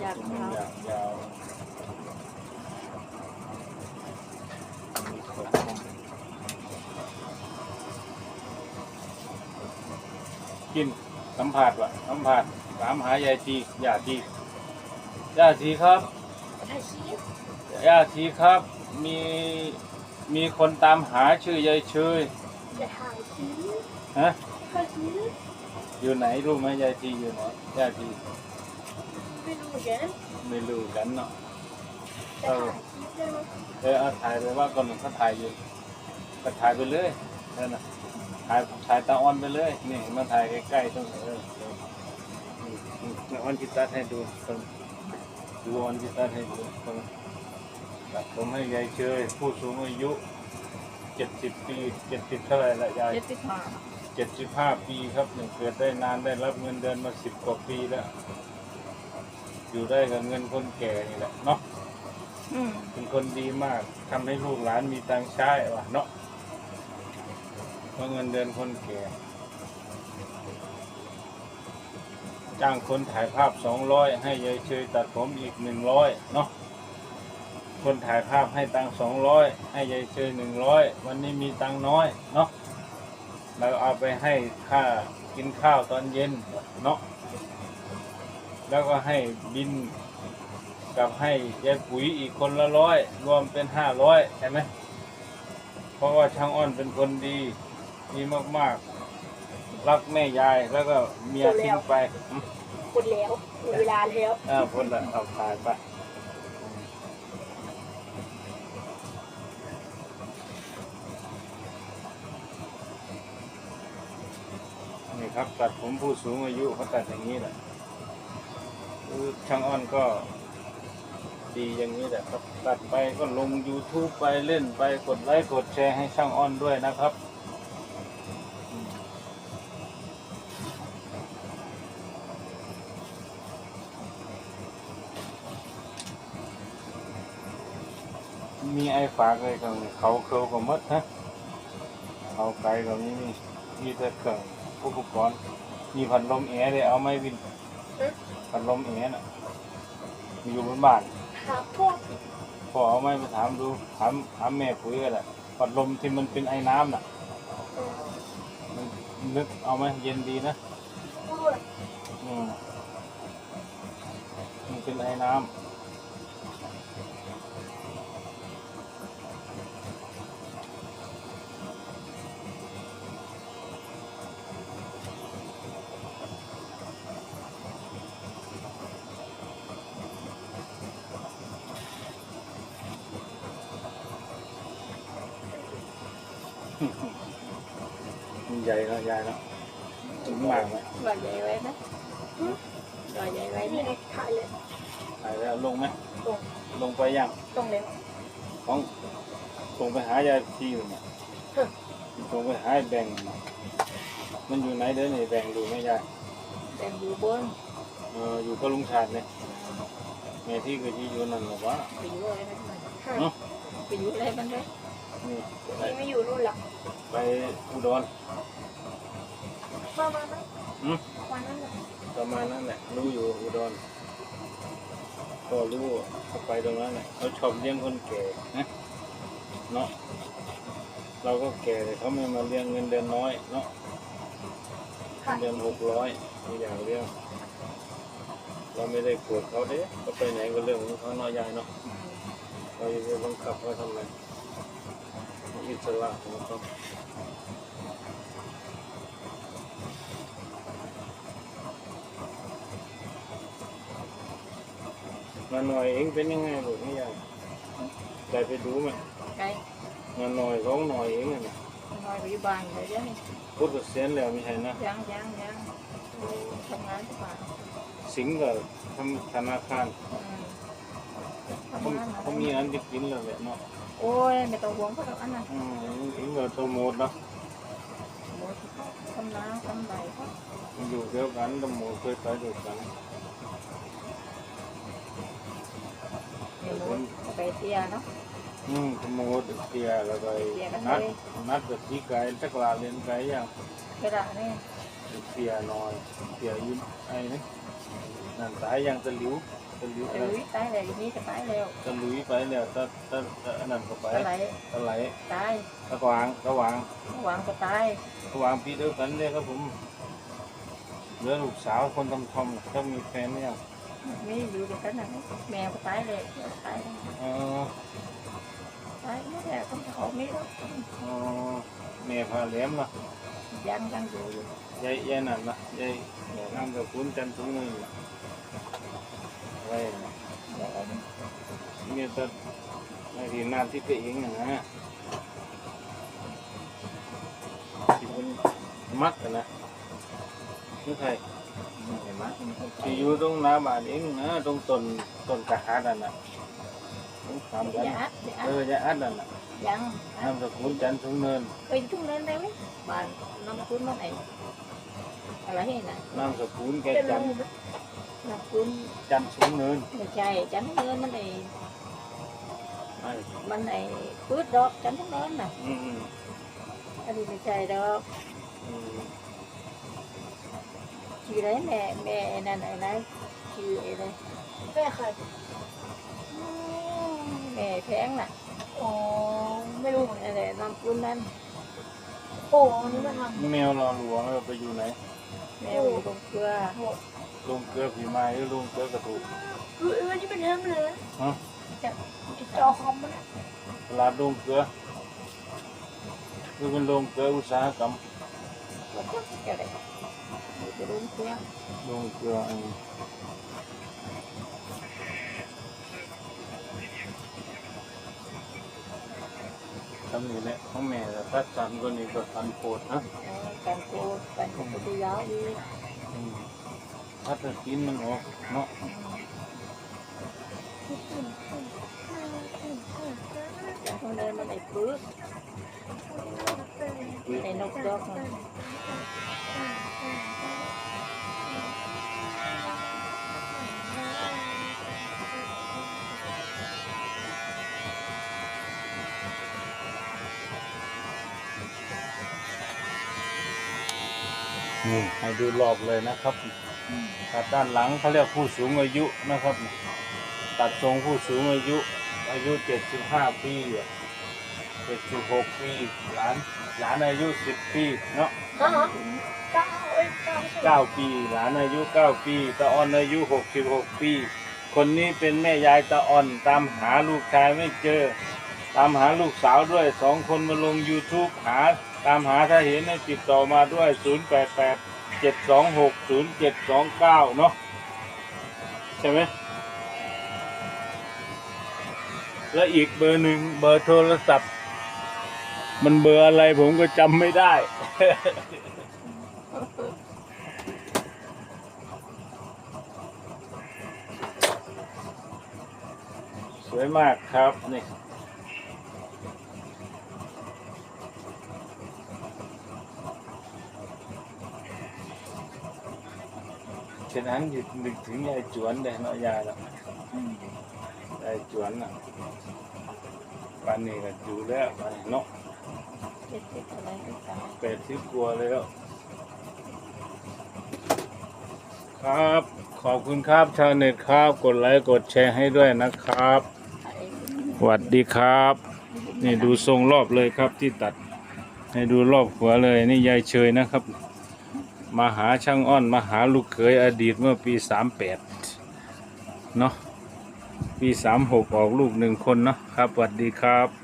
อยากมันเขาอย่างยาวมีขนกินสัมผัสวะสัมผัสถามหายายทียาทียาทีครับถ่ายคลิปยาทีครับ มีมีคนตามหาชื่อยายเชยจะถ่ายคลิปฮะถ่ายคลิปอยู่ไหนรู้ไหมยายทีอยู่ไหนยาที ไม่รู้เหมือนกันไม่รู้กันเนาะจะถ่ายคลิปได้ไหมเออเอาถ่ายไปว่าก่อนหนึ่งเขาถ่ายอยู่ก็ถ่ายไปเลยนั่นนะถ่ายถ่ายตาออนไปเลย นี่มาถ่ายใกล้ๆตรงเออเออนี่นี่ออนจิตตัดให้ดูตรงดูออนจิตตัดให้ดูตรงตัดผมให้ยายเชยผู้สูงอายุเจ็ดสิบปีเจ็ดสิบเท่าไหร่ละยายเจ็ดสิบห้าเจ็ดสิบห้าปีครับหนึ่งเกิดได้นานได้รับเงินเดือนมาสิบกว่าปีแล้ว อยู่ได้กับเงินคนแก่นี่แหละเนาะอืมเป็นคนดีมากทำให้ลูกหลานมีตังค์ใช้ว่ะเนาะเพราะเงินเดือนคนแก่ จ้างคนถ่ายภาพสองร้อยให้ยายเชยตัดผมอีกหนึ่งร้อยเนาะคนถ่ายภาพให้ตังสองร้อยให้ยายเชยหนึ่งร้อยวันนี้มีตังค์น้อยเนาะเราเอาไปให้ค่ากินข้าวตอนเย็นเนาะ แล้วก็ให้บินกับให้ยายปุ๋ยอีกคนละร้อยรวมเป็นห้าร้อยใช่ไหมเพราะว่าช่างอ้อนเป็นคนดีดีมากๆ รักแม่ยายแล้วก็เมียทิ้งไปอืมหมดแล้วหมดเวลาแล้วเออคนละเอาตายไปนี่ครับตัดผมผู้สูงอายุเขาตัดอย่างนี้แหละ คือช่างอ้อนก็ดีอย่างนี้แหละครับตัดไปก็ลง YouTube ไปเล่นไปกดไลค์กดแชร์ให้ช่างอ้อนด้วยนะครับ มีไอ้ฝากเลยกับเขาเคลก็หมดฮะเขาไกลก็มีมีมีแต่เครื่องอุปกรณ์มีพัดลมแอร์เลยเอาไม่วิน พัดลมแอร์น่ะ มีอยู่บนบ้านครับพวกพอเอาไม้ไปถามดูถามถามแม่ปุ๋ยก็แหละปัดลมที่มันเป็นไอ้น้ำน่ะเออมันนึกเอาไหมเย็นดีนะพูดอืมมันเป็นไอ้น้ำ ใหญ่แล้วใหญ่แล้วถึงมากไหมหล่อใหญ่ไว้นะหล่อใหญ่ไว้นี่ถ่ายเลยถ่ายแล้วลงไหมตรงลงไปยังตรงเลยของส่งไปหายายทีอยู่เนี่ยส่งไปหาแบ่งมันอยู่ไหนเด้อนี่แบ่งดูไหม่ยายแต่อยู่บนเอออยู่กับลุงชาติเนี่ยแม่ที่ก็ที่อยู่นั่นหรอวะไปอยู่อะไรนเนาะไปอยู่อะไรมันเลย นี่ไปนี่ไม่อยู่นู่นหรอกไปอุดรประมาณนั้นอืมวันนั้นแหละประมาณนั้นแหละรู้อยู่อุดรก็รู้เขาไปตรงนั้นแหละเขาชอบเลี้ยงคนแก่นะเนาะเราก็แก่แต่เขาไม่มาเลี้ยงเงินเดือนน้อยเนาะเงินเดือนหกร้อยไม่อยากเลี้ยงเราไม่ได้โกรธเขาเด้เขาไปไหนก็เรื่องของเขาเน้อยใหญ่เนาะเราจะไปบังคับเขาทำไม อิสระของเขามาหน่อยเองเป็นยังไงลูกนี่ยายได้ไปดูไหมไกลมาหน่อยร้องหน่อยเองน่ะนอนอยู่บ้านเลยเดี๋ยวนี้พุทธเสียนแล้วไม่ใช่นะยังยังยังทำงานที่บ้านสิงห์ก็ทำธนาคารอืมเขาทำงานเขามีอันที่กินแล้วแหละเนาะโอ้ยไม่ต้องห่วงเขาหรอกอันนั้นอืมเองก็โตโมดเนาะหมดทำน้ำทำไรเขามันอยู่เดียวกันตโมดเคยไปด้วยกันเดี๋ยวหมดไปเที่ยวเนาะ อืมตโมดเตียแล้วก็ไอ้เตียกันนัดเลยนัดกับที่ไก่สักลาเรียนไก่ยังกระดาษนี่เตียหน่อยเตียอยืนไอ้นี่นั่น ตายยังตะหลิวตะหลิวเอ้ยตายแล้วอย่างนี้จะตายแล้วตะหลุยไปแล้วตะตะตะอันนั้นก็ไปตะไหลตะไหลตายตะกวางตะวางหวังก็ตายตะวางปีเดียวกันเลยครับผมเหลือลูกสาวคนทำทอมเขามีแฟนเนี่ยงมีอยู่ด้วยกันนะแมวก็ตายเลยตายแล้วเออตายไม่ได้ก็ออกไม่ได้เออแม่พาแหลมเนาะยังยังอยู่อยู่ยายยายนั่นนะยายนำกับคุณจันทร์ถุงเงินน่ะไว้นะเดี๋ยว เอาไปเนี่ยตะในที่น้ำที่เปเองนะฮะที่มันมักกันนะนี่ใครเห็นไหมที่อยู่ตรงหน้าบ้านเองนะตรงต้นต้นกระหานั่นน่ะต้องทำกันอย่าอัดอย่าเออัดออยาอัดนั่นน่ะยังนามสกุลจันทร์ถุงเนินไปทุ่งเล่นได้ไหมบ้านน้ำคุณมันไหนอะไรนะนามสกุลแกจันทร์ น้ำคุณจันทร์ถุงเนินไม่ใช่จันทร์เงินมันไอ้ไอ้มันไอ้พืชดอกจันทร์เงินน่ะ อืมอืมอันนี้ไม่ใช่ดอกอืมชื่ออะไรแม่แม่ไอ้นั่นไอ้ไรชื่อไอ้ไรแม่ใครแม่แพงน่ะอ๋อไม่รู้เหมือนกันอะไรน้ำคุณนั่นโอ้อันนี้มันทแมวรอหลวงเราไปอยู่ไหนแม่อยู่ตรงเกลือ ลงเกลือผีไม้หรือลงเกลือกระถูกำคืออันนี้เป็นแฮมเลยนะฮะจอคอมมันอะตลาดลงเกลือคือเป็นลงเกลืออุตสาหกรรมแล้วก็อะไรอยู่ตรงเกลือลงเกลืออันทำนี่แหละของแม่แต่ถ้าสันก็นี่ก็สันโพดนะเออการโกดการโกดตัวยาวดีอืม ถ้าจะกินมันออกเนาะจันทร์เงินมันไอ้พืชไอ้นกดอกมันนี่ให้ดูรอบเลยนะครับ ตัดด้านหลังเขาเรียกผู้สูงอายุนะครับ ตัดทรงผู้สูงอายุ อายุ 75 ปี 76 ปีหลานหลานอายุ 10 ปีเนาะฮะเก้าเอ้ยเก้าใช่ไหม9ปี หลานอายุ 9 ปีตาออนอายุ 66 ปี คนนี้เป็นแม่ยายตาออนตามหาลูกชายไม่เจอ ตามหาลูกสาวด้วยสองคนมาลง YouTube หา ตามหาถ้าเห็นให้ติดต่อมาด้วย 088 726 0729เจ็ดสองเก้าเนาะใช่ไหมแล้วอีกเบอร์หนึ่งเบอร์โทรศัพท์ มันเบอร์อะไรผมก็จำไม่ได้ สวยมากครับนี่ ฉะนั้นหยุดนึกถึงยายจวนเลยเนาะยายละยายจวนน่ะปันนี้ก็อยู่แล้วไปเนาะเจ็ดสิบอะไรก็ตามแปดสิบกว่าแล้ว ครับ ขอบคุณครับชาวเน็ตครับ กดไลค์กดแชร์ให้ด้วยนะครับสวัสดีครับ นี่ดูทรงรอบเลยครับที่ตัด ให้ดูรอบหัวเลย นี่ยายเชยนะครับ มาหาช่างอ้อนมาหาลูกเขยอดีตเมื่อปีสามแปดเนาะปีสามหกออกลูกหนึ่งคนเนาะครับสวัสดีครับ